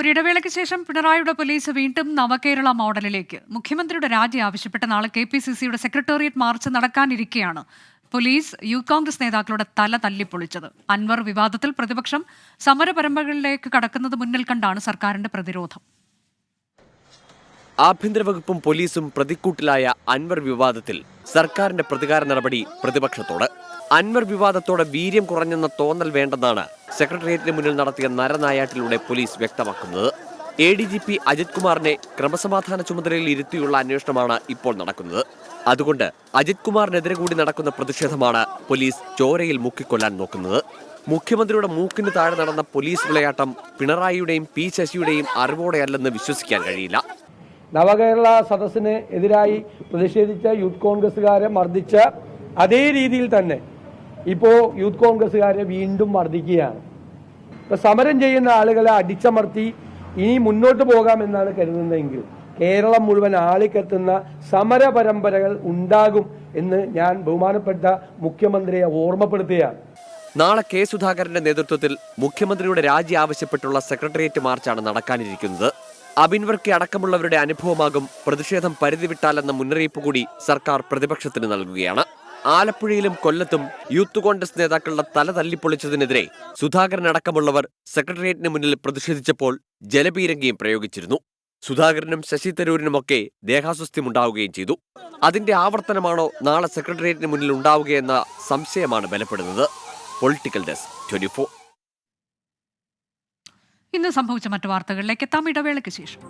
ഒരിടവേളയ്ക്ക് ശേഷം പിണറായിയുടെ പോലീസ് വീണ്ടും നവകേരള മോഡലിലേക്ക്. മുഖ്യമന്ത്രിയുടെ രാജി ആവശ്യപ്പെട്ട നാളെ കെ പി സി സിയുടെ സെക്രട്ടേറിയറ്റ് മാർച്ച് നടക്കാനിരിക്കെയാണ് പോലീസ് യൂത്ത് കോൺഗ്രസ് നേതാക്കളുടെ തല തല്ലിപ്പൊളിച്ചത്. അൻവർ വിവാദത്തിൽ പ്രതിപക്ഷം സമരപരമ്പരകളിലേക്ക് കടക്കുന്നത് മുന്നിൽ കണ്ടാണ് സർക്കാരിന്റെ പ്രതിരോധം. ആഭ്യന്തര വകുപ്പും പോലീസും പ്രതിക്കൂട്ടിലായ അൻവർ വിവാദത്തിൽ സർക്കാരിന്റെ പ്രതികാര നടപടി പ്രതിപക്ഷത്തോട്. അൻവർ വിവാദത്തോടെ വീര്യം കുറഞ്ഞെന്ന തോന്നൽ വേണ്ടെന്നാണ് സെക്രട്ടേറിയറ്റിന് മുന്നിൽ നടത്തിയ നരനായാട്ടിലൂടെ പോലീസ് വ്യക്തമാക്കുന്നത്. A D G P Ajith കുമാറിനെ ക്രമസമാധാന ചുമതലയിൽ ഇരുത്തിയുള്ള അന്വേഷണമാണ് ഇപ്പോൾ നടക്കുന്നത്. അതുകൊണ്ട് അജിത് കുമാറിനെതിരെ കൂടി നടക്കുന്ന പ്രതിഷേധമാണ് പോലീസ് ചോരയിൽ മുക്കിക്കൊല്ലാൻ നോക്കുന്നത്. മുഖ്യമന്ത്രിയുടെ മൂക്കിന് താഴെ നടന്ന പോലീസ് വിളയാട്ടം പിണറായിയുടെയും പി ശശിയുടെയും അറിവോടെയല്ലെന്ന് വിശ്വസിക്കാൻ കഴിയില്ല. നവകേരള സദസ്സിന് എതിരായി പ്രതിഷേധിച്ച യൂത്ത് കോൺഗ്രസ്സുകാരെ മർദ്ദിച്ച അതേ രീതിയിൽ തന്നെ ഇപ്പോൾ യൂത്ത് കോൺഗ്രസ്സുകാരെ വീണ്ടും മർദ്ദിക്കുകയാണ്. ഇപ്പൊ സമരം ചെയ്യുന്ന ആളുകളെ അടിച്ചമർത്തി ഇനി മുന്നോട്ട് പോകാമെന്നാണ് കരുതുന്നതെങ്കിൽ കേരളം മുഴുവൻ ആളിക്കത്തുന്ന സമര പരമ്പരകൾ ഉണ്ടാകും എന്ന് ഞാൻ ബഹുമാനപ്പെട്ട മുഖ്യമന്ത്രിയെ ഓർമ്മപ്പെടുത്തുകയാണ്. നാളെ കെ സുധാകരന്റെ നേതൃത്വത്തിൽ മുഖ്യമന്ത്രിയുടെ രാജി ആവശ്യപ്പെട്ടുള്ള സെക്രട്ടേറിയറ്റ് മാർച്ചാണ് നടക്കാനിരിക്കുന്നത്. അബിൻവർക്കി അടക്കമുള്ളവരുടെ അനുഭവമാകും പ്രതിഷേധം പരിധിവിട്ടാലെന്ന മുന്നറിയിപ്പ് കൂടി സർക്കാർ പ്രതിപക്ഷത്തിന് നൽകുകയാണ്. ആലപ്പുഴയിലും കൊല്ലത്തും യൂത്ത് കോൺഗ്രസ് നേതാക്കളുടെ തല തല്ലിപ്പൊളിച്ചതിനെതിരെ സുധാകരൻ അടക്കമുള്ളവർ സെക്രട്ടേറിയറ്റിന് മുന്നിൽ പ്രതിഷേധിച്ചപ്പോൾ ജലപീരങ്കിയും പ്രയോഗിച്ചിരുന്നു. സുധാകരനും ശശി തരൂരിനുമൊക്കെ ദേഹാസ്വസ്ഥ്യമുണ്ടാവുകയും ചെയ്തു. അതിന്റെ ആവർത്തനമാണോ നാളെ സെക്രട്ടേറിയറ്റിന് മുന്നിൽ ഉണ്ടാവുകയെന്ന സംശയമാണ് ബലപ്പെടുന്നത്. പൊളിറ്റിക്കൽ ഡെസ്ക് ട്വന്റി ഇന്ന് സംഭവിച്ച മറ്റു വാർത്തകളിലേക്ക് എത്താം ഇടവേളയ്ക്ക് ശേഷം.